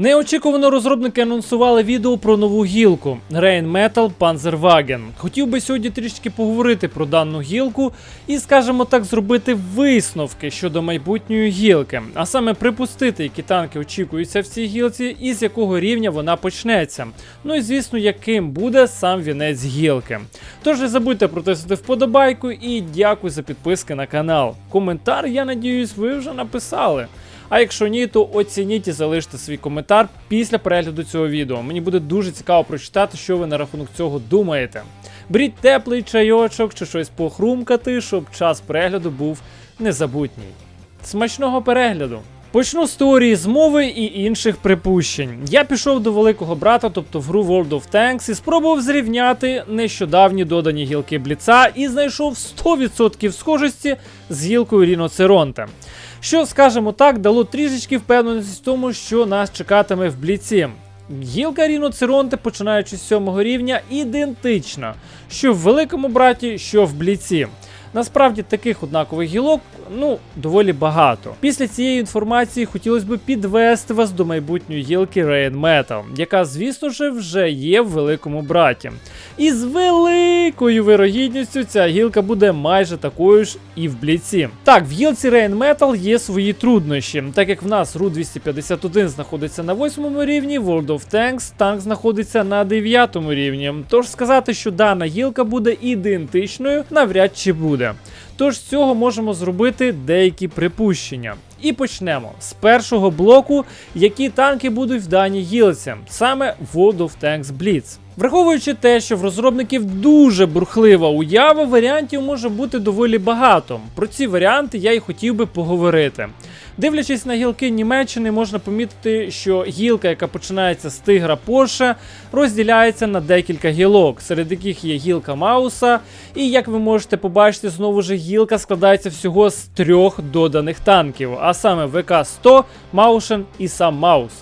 Неочікувано розробники анонсували відео про нову гілку Rain Metal Panzerwagen. Хотів би сьогодні трішки поговорити про дану гілку і, скажімо так, зробити висновки щодо майбутньої гілки, а саме припустити, які танки очікуються в цій гілці і з якого рівня вона почнеться. Ну і звісно, яким буде сам вінець гілки. Тож не забудьте протиснути вподобайку і дякую за підписки на канал. Коментар, я надіюсь, ви вже написали. А якщо ні, то оцініть і залиште свій коментар після перегляду цього відео. Мені буде дуже цікаво прочитати, що ви на рахунок цього думаєте. Беріть теплий чайочок чи щось похрумкати, щоб час перегляду був незабутній. Смачного перегляду! Почну з теорії змови і інших припущень. Я пішов до великого брата, тобто в гру World of Tanks, і спробував зрівняти нещодавні додані гілки Бліца і знайшов 100% схожості з гілкою Ріноцеронта. Що, скажімо так, дало трішечки впевненості в тому, що нас чекатиме в бліці. Гілка Ріноцеронте, починаючи з 7 рівня, ідентична, що в великому браті, що в бліці. Насправді таких однакових гілок ну доволі багато. Після цієї інформації хотілося б підвести вас до майбутньої гілки Rain Metal, яка, звісно ж, вже є в великому браті. І з великою вирогідністю ця гілка буде майже такою ж і в бліці. Так, в гілці Rain Metal є свої труднощі, так як в нас ру 251 знаходиться на 8 рівні, World of Tanks танк знаходиться на 9 рівні. Тож сказати, що дана гілка буде ідентичною, навряд чи буде. Тож з цього можемо зробити деякі припущення. І почнемо з першого блоку, які танки будуть в даній гілці, саме World of Tanks Blitz. Враховуючи те, що в розробників дуже бурхлива уява, варіантів може бути доволі багато. Про ці варіанти я й хотів би поговорити. Дивлячись на гілки Німеччини, можна помітити, що гілка, яка починається з тигра Порше, розділяється на декілька гілок, серед яких є гілка Мауса. І як ви можете побачити, знову ж гілка складається всього з трьох доданих танків, а саме ВК-100, Маушен і сам Маус.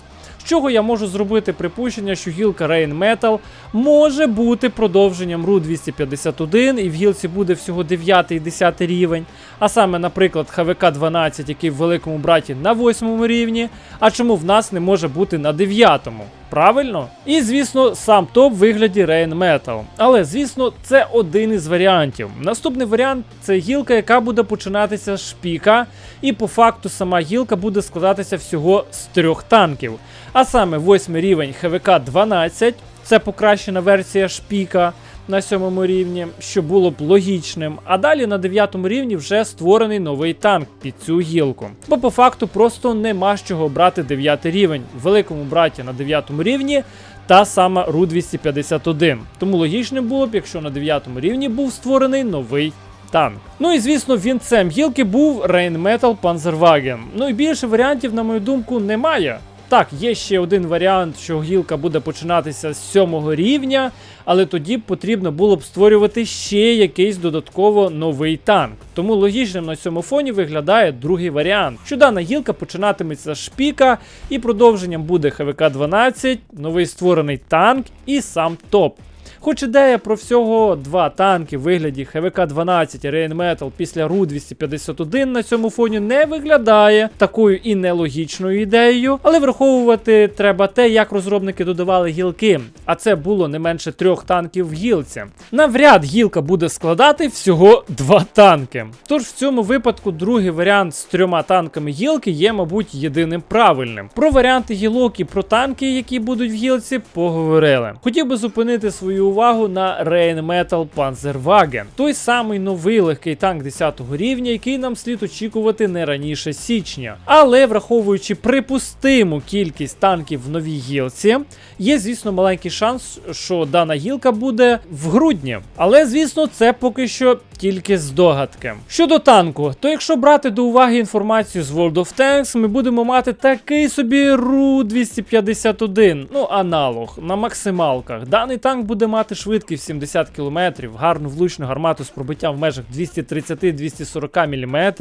Чого я можу зробити припущення, що гілка Rain Metal може бути продовженням ру 251 і в гілці буде всього 9 і 10 рівень. А саме, наприклад, ХВК 12, який в великому браті на 8 рівні. А чому в нас не може бути на 9? Правильно? І звісно, сам топ в вигляді Rain Metal. Але звісно, це один із варіантів. Наступний варіант це гілка, яка буде починатися з шпіка, і по факту сама гілка буде складатися всього з трьох танків. А саме восьмий рівень ХВК 12, це покращена версія шпіка на сьомому рівні, що було б логічним. А далі на дев'ятому рівні вже створений новий танк під цю гілку. Бо по факту просто нема з чого брати дев'ятий рівень. В великому браті на дев'ятому рівні. Та сама ру 251 Тому логічним було б, якщо на 9 рівні був створений новий танк. Ну і звісно, вінцем гілки був Rain Metal Panzerwagen. Ну і більше варіантів, на мою думку, немає. Так, є ще один варіант, що гілка буде починатися з сьомого рівня, але тоді потрібно було б створювати ще якийсь додатково новий танк. Тому логічним на цьому фоні виглядає другий варіант, що дана гілка починатиметься з шпіка, і продовженням буде ХВК-12, новий створений танк і сам топ. Хоч ідея про всього два танки в вигляді ХВК-12 і Metal після ру 251 на цьому фоні не виглядає такою і нелогічною ідеєю, але враховувати треба те, як розробники додавали гілки. А це було не менше трьох танків в гілці. Навряд гілка буде складати всього два танки. Тож в цьому випадку другий варіант з трьома танками гілки є, мабуть, єдиним правильним. Про варіанти гілок і про танки, які будуть в гілці, поговорили. Хотів би зупинити свою увагу на Rain Metal Panzerwagen. Той самий новий легкий танк 10 рівня, який нам слід очікувати не раніше січня. Але враховуючи припустиму кількість танків в новій гілці, є, звісно, маленький шанс, що дана гілка буде в грудні. Але, звісно, це поки що тільки здогадки. Щодо танку, то якщо брати до уваги інформацію з World of Tanks, ми будемо мати такий собі ру 251, ну аналог на максималках. Даний танк буде мати швидкість 70 км, гарну влучну гармату з пробиттям в межах 230-240 мм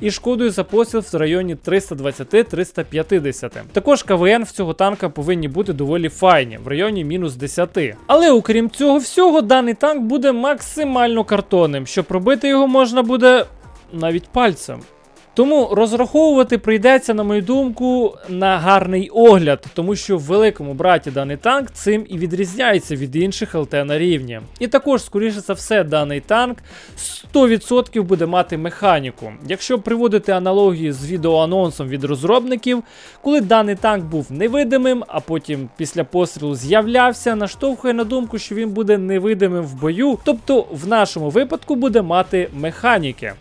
і шкодою за постріл в районі 320-350. Також КВН в цього танка повинні бути доволі файні, в районі мінус 10. Але окрім цього всього, даний танк буде максимально картонним, що пробити його можна буде навіть пальцем. Тому розраховувати прийдеться, на мою думку, на гарний огляд, тому що в великому браті даний танк цим і відрізняється від інших ЛТ на рівні. І також, скоріше за все, даний танк 100% буде мати механіку. Якщо приводити аналогії з відеоанонсом від розробників, коли даний танк був невидимим, а потім після пострілу з'являвся, наштовхує на думку, що він буде невидимим в бою, тобто в нашому випадку буде мати механіки.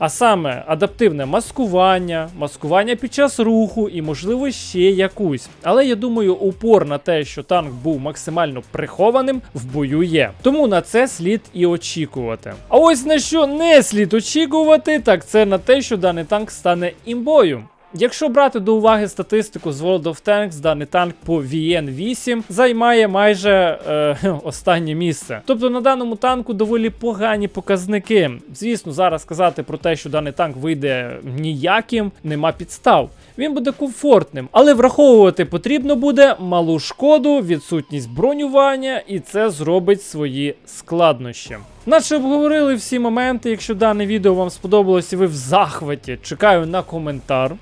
А саме адаптивне маскування, маскування під час руху і, можливо, ще якусь. Але я думаю, упор на те, що танк був максимально прихованим, в бою є. Тому на це слід і очікувати. А ось на що не слід очікувати, так це на те, що даний танк стане імбою. Якщо брати до уваги статистику з World of Tanks, даний танк по VN8 займає майже е, останнє місце. Тобто на даному танку доволі погані показники. Звісно, зараз сказати про те, що даний танк вийде ніяким, нема підстав. Він буде комфортним, але враховувати потрібно буде малу шкоду, відсутність бронювання, і це зробить свої складнощі. Наче обговорили всі моменти. Якщо дане відео вам сподобалось і ви в захваті, чекаю на коментар.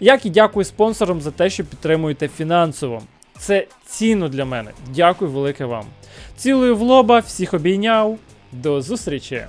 Як і дякую спонсорам за те, що підтримуєте фінансово. Це цінно для мене. Дякую велике вам. Цілую в лоба, всіх обійняв. До зустрічі!